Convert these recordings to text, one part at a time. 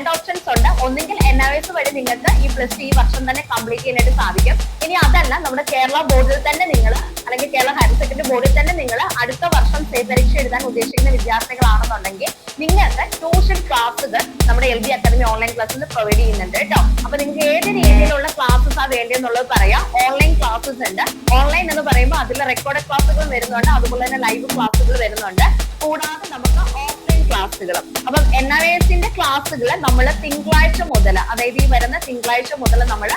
രണ്ട് ഓപ്ഷൻസ് ഉണ്ട്. ഒന്നെങ്കിൽ എൻ ഐ എസ് വഴി നിങ്ങൾക്ക് ഈ പ്ലസ് ടു ഈ വർഷം തന്നെ കംപ്ലീറ്റ് ചെയ്യാനായിട്ട് സാധിക്കും. ഇനി അതല്ല നമ്മുടെ കേരള ബോർഡിൽ തന്നെ നിങ്ങൾ അല്ലെങ്കിൽ കേരള ഹയർ സെക്കൻഡറി ബോർഡിൽ തന്നെ നിങ്ങൾ അടുത്ത വർഷം സേ പരീക്ഷ എഴുതാൻ ഉദ്ദേശിക്കുന്ന വിദ്യാർത്ഥികളാണെന്നുണ്ടെങ്കിൽ നിങ്ങൾക്ക് ട്യൂഷൻ ക്ലാസ്സുകൾ നമ്മുടെ എൽ ബി അക്കാദമി ഓൺലൈൻ ക്ലാസ്സിൽ പ്രൊവൈഡ് ചെയ്യുന്നുണ്ട് കേട്ടോ. അപ്പൊ നിങ്ങൾക്ക് ഏത് രീതിയിലുള്ള ക്ലാസ്സസ് ആ വേണ്ടതെന്നുള്ളത് പറയാം. ഓൺലൈൻ ക്ലാസ്സസ് ഉണ്ട്. ഓൺലൈൻ എന്ന് പറയുമ്പോൾ അതിൽ റെക്കോർഡ് ക്ലാസ്സുകൾ വരുന്നുണ്ട്. അതുപോലെ തന്നെ ലൈവ് ക്ലാസ്സുകൾ വരുന്നുണ്ട്. കൂടാതെ നമുക്ക് ക്ലാസ്സുകളും. അപ്പം എൻ ഐ എസിന്റെ ക്ലാസ്സുകൾ നമ്മൾ തിങ്കളാഴ്ച മുതൽ അതായത് ഈ വരുന്ന തിങ്കളാഴ്ച മുതൽ നമ്മൾ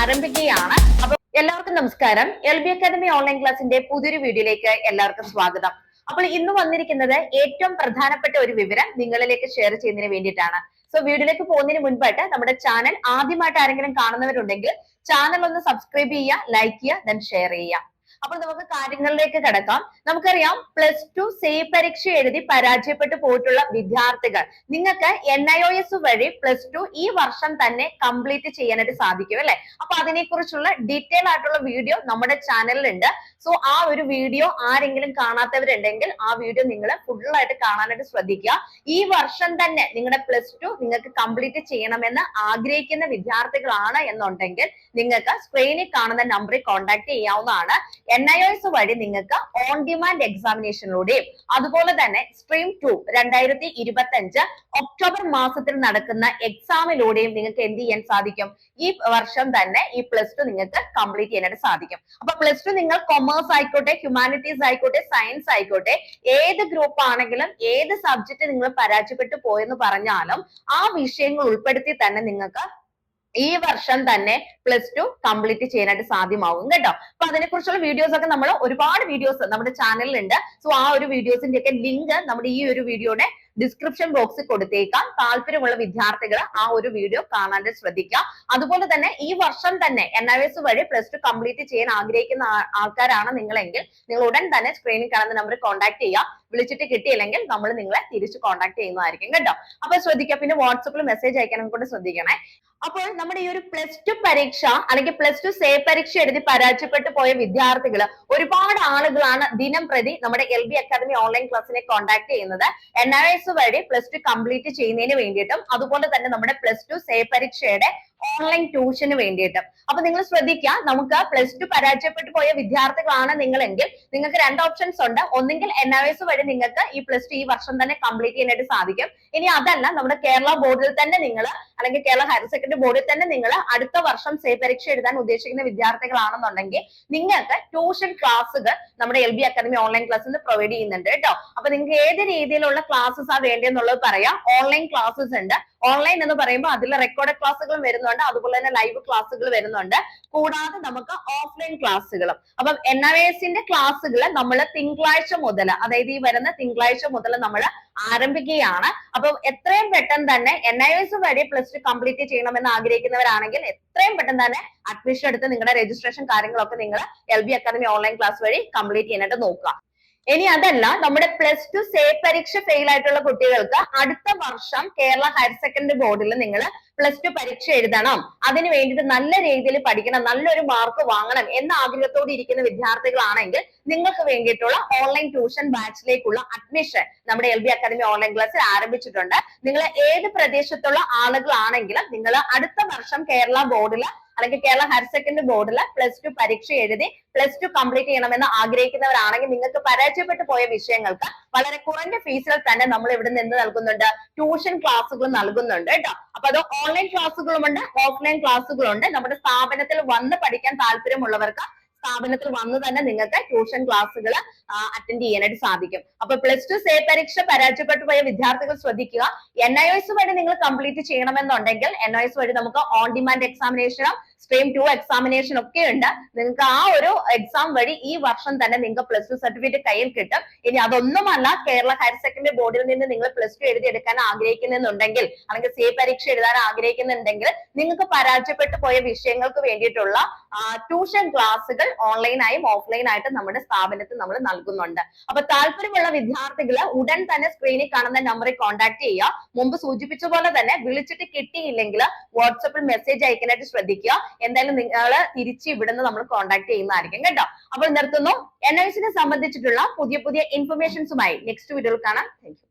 ആരംഭിക്കുകയാണ്. അപ്പൊ എല്ലാവർക്കും നമസ്കാരം. എൽ ബി അക്കാദമി ഓൺലൈൻ ക്ലാസിന്റെ പുതിയൊരു വീഡിയോയിലേക്ക് എല്ലാവർക്കും സ്വാഗതം. അപ്പോൾ ഇന്ന് വന്നിരിക്കുന്നത് ഏറ്റവും പ്രധാനപ്പെട്ട ഒരു വിവരം നിങ്ങളിലേക്ക് ഷെയർ ചെയ്യുന്നതിന് വേണ്ടിയിട്ടാണ്. സോ വീഡിയോയിലേക്ക് പോകുന്നതിന് മുൻപായിട്ട് നമ്മുടെ ചാനൽ ആദ്യമായിട്ട് ആരെങ്കിലും കാണുന്നവരുണ്ടെങ്കിൽ ചാനൽ ഒന്ന് സബ്സ്ക്രൈബ് ചെയ്യുക ലൈക്ക് ചെയ്യുക ദെൻ ഷെയർ ചെയ്യുക. അപ്പോൾ നമുക്ക് കാര്യങ്ങളിലേക്ക് കിടക്കാം. നമുക്കറിയാം പ്ലസ് ടു സേ പരീക്ഷ എഴുതി പരാജയപ്പെട്ടു പോയിട്ടുള്ള വിദ്യാർത്ഥികൾ. നിങ്ങൾക്ക് എൻ ഐ ഒ എസ് വഴി പ്ലസ് ടു ഈ വർഷം തന്നെ കംപ്ലീറ്റ് ചെയ്യാനായിട്ട് സാധിക്കും അല്ലെ? അപ്പൊ അതിനെക്കുറിച്ചുള്ള ഡീറ്റെയിൽ ആയിട്ടുള്ള വീഡിയോ നമ്മുടെ ചാനലിലുണ്ട് സോ ആ ഒരു വീഡിയോ ആരെങ്കിലും കാണാത്തവരുണ്ടെങ്കിൽ ആ വീഡിയോ നിങ്ങൾ ഫുള്ളായിട്ട് കാണാനായിട്ട് ശ്രദ്ധിക്കുക. ഈ വർഷം തന്നെ നിങ്ങളുടെ പ്ലസ് ടു നിങ്ങൾക്ക് കംപ്ലീറ്റ് ചെയ്യണമെന്ന് ആഗ്രഹിക്കുന്ന വിദ്യാർത്ഥികളാണ് എന്നുണ്ടെങ്കിൽ നിങ്ങൾക്ക് സ്ക്രീനിൽ കാണുന്ന നമ്പറിൽ കോൺടാക്ട് ചെയ്യാവുന്നതാണ്. എൻ ഐ എസ് വഴി നിങ്ങൾക്ക് ഓൺ ഡിമാൻഡ് എക്സാമിനേഷനിലൂടെയും അതുപോലെ തന്നെ സ്ട്രീം ടു രണ്ടായിരത്തി ഇരുപത്തി അഞ്ച് ഒക്ടോബർ മാസത്തിൽ നടക്കുന്ന എക്സാമിലൂടെയും നിങ്ങൾക്ക് എന്ത് ചെയ്യാൻ സാധിക്കും? ഈ വർഷം തന്നെ ഈ പ്ലസ് ടു നിങ്ങൾക്ക് കംപ്ലീറ്റ് ചെയ്യാനായിട്ട് സാധിക്കും. അപ്പൊ പ്ലസ് ടു നിങ്ങൾ കൊമേഴ്സ് ആയിക്കോട്ടെ ഹ്യൂമാനിറ്റീസ് ആയിക്കോട്ടെ സയൻസ് ആയിക്കോട്ടെ ഏത് ഗ്രൂപ്പ് ആണെങ്കിലും ഏത് സബ്ജക്ട് നിങ്ങൾ പരാജയപ്പെട്ടു പോയെന്ന് പറഞ്ഞാലും ആ വിഷയങ്ങൾ ഉൾപ്പെടുത്തി തന്നെ നിങ്ങൾക്ക് ഈ വർഷം തന്നെ പ്ലസ് ടു കംപ്ലീറ്റ് ചെയ്യാനായിട്ട് സാധ്യമാകും കേട്ടോ. അപ്പൊ അതിനെക്കുറിച്ചുള്ള വീഡിയോസ് ഒക്കെ നമ്മൾ ഒരുപാട് വീഡിയോസ് നമ്മുടെ ചാനലിൽ ഉണ്ട്. സോ ആ ഒരു വീഡിയോസിന്റെ ഒക്കെ ലിങ്ക് നമ്മുടെ ഈ ഒരു വീഡിയോയുടെ ഡിസ്ക്രിപ്ഷൻ ബോക്സിൽ കൊടുത്തേക്കാം. താല്പര്യമുള്ള വിദ്യാർത്ഥികൾ ആ ഒരു വീഡിയോ കാണാൻ ശ്രദ്ധിക്കുക അതുപോലെ തന്നെ ഈ വർഷം തന്നെ എൻ ഐ എസ് വഴി പ്ലസ് ടു കംപ്ലീറ്റ് ചെയ്യാൻ ആഗ്രഹിക്കുന്ന ആൾക്കാരാണ് നിങ്ങളെങ്കിൽ നിങ്ങൾ ഉടൻ തന്നെ സ്ക്രീനിൽ കാണുന്ന നമ്പറിൽ കോൺടാക്ട് ചെയ്യുക വിളിച്ചിട്ട് കിട്ടിയില്ലെങ്കിൽ നമ്മൾ നിങ്ങളെ തിരിച്ച് കോൺടാക്ട് ചെയ്യുന്നതായിരിക്കും കേട്ടോ. അപ്പൊ ശ്രദ്ധിക്കുക. പിന്നെ വാട്സപ്പിൽ മെസ്സേജ് അയക്കാനും കൂടെ ശ്രദ്ധിക്കണേ. അപ്പോൾ നമ്മുടെ ഈ ഒരു പ്ലസ് ടു പരീക്ഷ അല്ലെങ്കിൽ പ്ലസ് ടു സേ പരീക്ഷ എഴുതി പരാജയപ്പെട്ടു പോയ വിദ്യാർത്ഥികൾ ഒരുപാട് ആളുകളാണ് ദിനം പ്രതി നമ്മുടെ എൽ ബി അക്കാദമി ഓൺലൈൻ ക്ലാസ്സിനെ കോൺടാക്ട് ചെയ്യുന്നത്. എൻ ഐ വഴി പ്ലസ് ടു കംപ്ലീറ്റ് ചെയ്യുന്നതിന് വേണ്ടിയിട്ടും അതുപോലെ തന്നെ നമ്മുടെ പ്ലസ് ടു സേ പരീക്ഷയുടെ ഓൺലൈൻ ട്യൂഷന് വേണ്ടിയിട്ട്. അപ്പൊ നിങ്ങൾ ശ്രദ്ധിക്കുക നമുക്ക് പ്ലസ് ടു പരാജയപ്പെട്ടു പോയ വിദ്യാർത്ഥികളാണ് നിങ്ങളെങ്കിൽ നിങ്ങൾക്ക് രണ്ട് ഓപ്ഷൻസ് ഉണ്ട്. ഒന്നെങ്കിൽ എൻ ഐ എസ് വഴി നിങ്ങൾക്ക് ഈ പ്ലസ് ടു ഈ വർഷം തന്നെ കംപ്ലീറ്റ് ചെയ്യാനായിട്ട് സാധിക്കും. ഇനി അതല്ല നമ്മുടെ കേരള ബോർഡിൽ തന്നെ നിങ്ങൾ അല്ലെങ്കിൽ കേരള ഹയർ സെക്കൻഡറി ബോർഡിൽ തന്നെ നിങ്ങൾ അടുത്ത വർഷം സേ പരീക്ഷ എഴുതാൻ ഉദ്ദേശിക്കുന്ന വിദ്യാർത്ഥികളാണെന്നുണ്ടെങ്കിൽ നിങ്ങൾക്ക് ട്യൂഷൻ ക്ലാസ്സുകൾ നമ്മുടെ L B academy online class provide ചെയ്യുന്നുണ്ട് കേട്ടോ. അപ്പൊ നിങ്ങൾക്ക് ഏത് രീതിയിലുള്ള ക്ലാസ്സസ് ആ വേണ്ടതെന്നുള്ളത് പറയാം. ഓൺലൈൻ ക്ലാസ്സസ് ഉണ്ട്. ഓൺലൈൻ എന്ന് പറയുമ്പോൾ അതിൽ റെക്കോർഡ് ക്ലാസ്സുകൾ വരുന്നുണ്ട്. അതുപോലെ തന്നെ ലൈവ് ക്ലാസ്സുകൾ വരുന്നുണ്ട്. കൂടാതെ നമുക്ക് ഓഫ്ലൈൻ ക്ലാസ്സുകളും അപ്പം എൻ ഐ എസിന്റെ ക്ലാസ്സുകൾ നമ്മൾ തിങ്കളാഴ്ച മുതൽ അതായത് ഈ വരുന്ന തിങ്കളാഴ്ച മുതൽ നമ്മൾ ആരംഭിക്കുകയാണ്. അപ്പൊ എത്രയും പെട്ടെന്ന് തന്നെ എൻ ഐ എസ് വഴി പ്ലസ് ടു കംപ്ലീറ്റ് ചെയ്യണമെന്ന് ആഗ്രഹിക്കുന്നവരാണെങ്കിൽ എത്രയും പെട്ടെന്ന് തന്നെ അഡ്മിഷൻ എടുത്ത് നിങ്ങളുടെ രജിസ്ട്രേഷൻ കാര്യങ്ങളൊക്കെ നിങ്ങൾ L B academy online class വഴി കംപ്ലീറ്റ് ചെയ്യാനായിട്ട് നോക്കുക. ഇനി അതല്ല നമ്മുടെ പ്ലസ് ടു സേ പരീക്ഷ ഫെയിൽ ആയിട്ടുള്ള കുട്ടികൾക്ക് അടുത്ത വർഷം കേരള ഹയർ സെക്കൻഡറി ബോർഡിൽ നിങ്ങൾ പ്ലസ് ടു പരീക്ഷ എഴുതണം. അതിന് വേണ്ടിയിട്ട് നല്ല രീതിയിൽ പഠിക്കണം നല്ലൊരു മാർക്ക് വാങ്ങണം എന്ന ആഗ്രഹത്തോടെ ഇരിക്കുന്ന വിദ്യാർത്ഥികളാണെങ്കിൽ നിങ്ങൾക്ക് വേണ്ടിയിട്ടുള്ള ഓൺലൈൻ ട്യൂഷൻ ബാച്ചിലേക്കുള്ള അഡ്മിഷൻ നമ്മുടെ എൽ ബി അക്കാദമി ഓൺലൈൻ ക്ലാസ്സിൽ ആരംഭിച്ചിട്ടുണ്ട്. നിങ്ങൾ ഏത് പ്രദേശത്തുള്ള ആളുകളാണെങ്കിലും നിങ്ങൾ അടുത്ത വർഷം കേരള ബോർഡിൽ അല്ലെങ്കിൽ കേരള ഹയർ സെക്കൻഡറി ബോർഡിൽ പ്ലസ് ടു പരീക്ഷ എഴുതി പ്ലസ് ടു കംപ്ലീറ്റ് ചെയ്യണമെന്ന് ആഗ്രഹിക്കുന്നവരാണെങ്കിൽ നിങ്ങൾക്ക് പരാജയപ്പെട്ടു പോയ വിഷയങ്ങൾക്ക് വളരെ കുറഞ്ഞ ഫീസിൽ തന്നെ നമ്മൾ ഇവിടെ നിന്ന് നൽകുന്നുണ്ട്. ട്യൂഷൻ ക്ലാസ്സുകൾ നൽകുന്നുണ്ട് കേട്ടോ അപ്പൊ അത് ഓൺലൈൻ ക്ലാസ്സുകളുമുണ്ട് ഓഫ്ലൈൻ ക്ലാസ്സുകളുണ്ട് നമ്മുടെ സ്ഥാപനത്തിൽ വന്ന് പഠിക്കാൻ താല്പര്യമുള്ളവർക്ക് സ്ഥാപനത്തിൽ വന്ന് തന്നെ നിങ്ങൾക്ക് ട്യൂഷൻ ക്ലാസ്സുകൾ അറ്റൻഡ് ചെയ്യാനായിട്ട് സാധിക്കും. അപ്പൊ പ്ലസ് ടു സേ പരീക്ഷ പരാജയപ്പെട്ടു പോയ വിദ്യാർത്ഥികൾ ശ്രദ്ധിക്കുക. എൻ ഐ എസ് വഴി നിങ്ങൾ കംപ്ലീറ്റ് ചെയ്യണമെന്നുണ്ടെങ്കിൽ എൻ ഐ എസ് വഴി നമുക്ക് ഓൺ ഡിമാൻഡ് എക്സാമിനേഷനും സ്ട്രീം ടു എക്സാമിനേഷൻ ഒക്കെ ഉണ്ട്. നിങ്ങൾക്ക് ആ ഒരു എക്സാം വഴി ഈ വർഷം തന്നെ നിങ്ങൾക്ക് പ്ലസ് ടു സർട്ടിഫിക്കറ്റ് കയ്യിൽ കിട്ടും. ഇനി അതൊന്നുമല്ല കേരള ഹയർ സെക്കൻഡറി ബോർഡിൽ നിന്ന് നിങ്ങൾ പ്ലസ് ടു എഴുതി എടുക്കാൻ ആഗ്രഹിക്കുന്നുണ്ടെങ്കിൽ അല്ലെങ്കിൽ സേ പരീക്ഷ എഴുതാൻ ആഗ്രഹിക്കുന്നുണ്ടെങ്കിൽ നിങ്ങൾക്ക് പരാജയപ്പെട്ടു പോയ വിഷയങ്ങൾക്ക് വേണ്ടിയിട്ടുള്ള ട്യൂഷൻ ക്ലാസ്സുകൾ ഓൺലൈനായും ഓഫ്ലൈനായിട്ടും നമ്മുടെ സ്ഥാപനത്തിൽ നമ്മൾ നൽകുന്നുണ്ട്. അപ്പൊ താല്പര്യമുള്ള വിദ്യാർത്ഥികൾ ഉടൻ തന്നെ സ്ക്രീനിൽ കാണുന്ന നമ്പറിൽ കോൺടാക്ട് ചെയ്യുക. മുമ്പ് സൂചിപ്പിച്ച പോലെ തന്നെ വിളിച്ചിട്ട് കിട്ടിയില്ലെങ്കിൽ വാട്സപ്പിൽ മെസ്സേജ് അയക്കാനായിട്ട് ശ്രദ്ധിക്കുക. എന്തായാലും നിങ്ങൾ തിരിച്ച് ഇവിടുന്ന് നമ്മൾ കോൺടാക്ട് ചെയ്യുന്നതായിരിക്കും കേട്ടോ. അപ്പോൾ നിർത്തുന്നു. എൻ ഐസിനെ സംബന്ധിച്ചിട്ടുള്ള പുതിയ പുതിയ ഇൻഫർമേഷൻസുമായി നെക്സ്റ്റ് വീഡിയോയിൽ കാണാം. താങ്ക്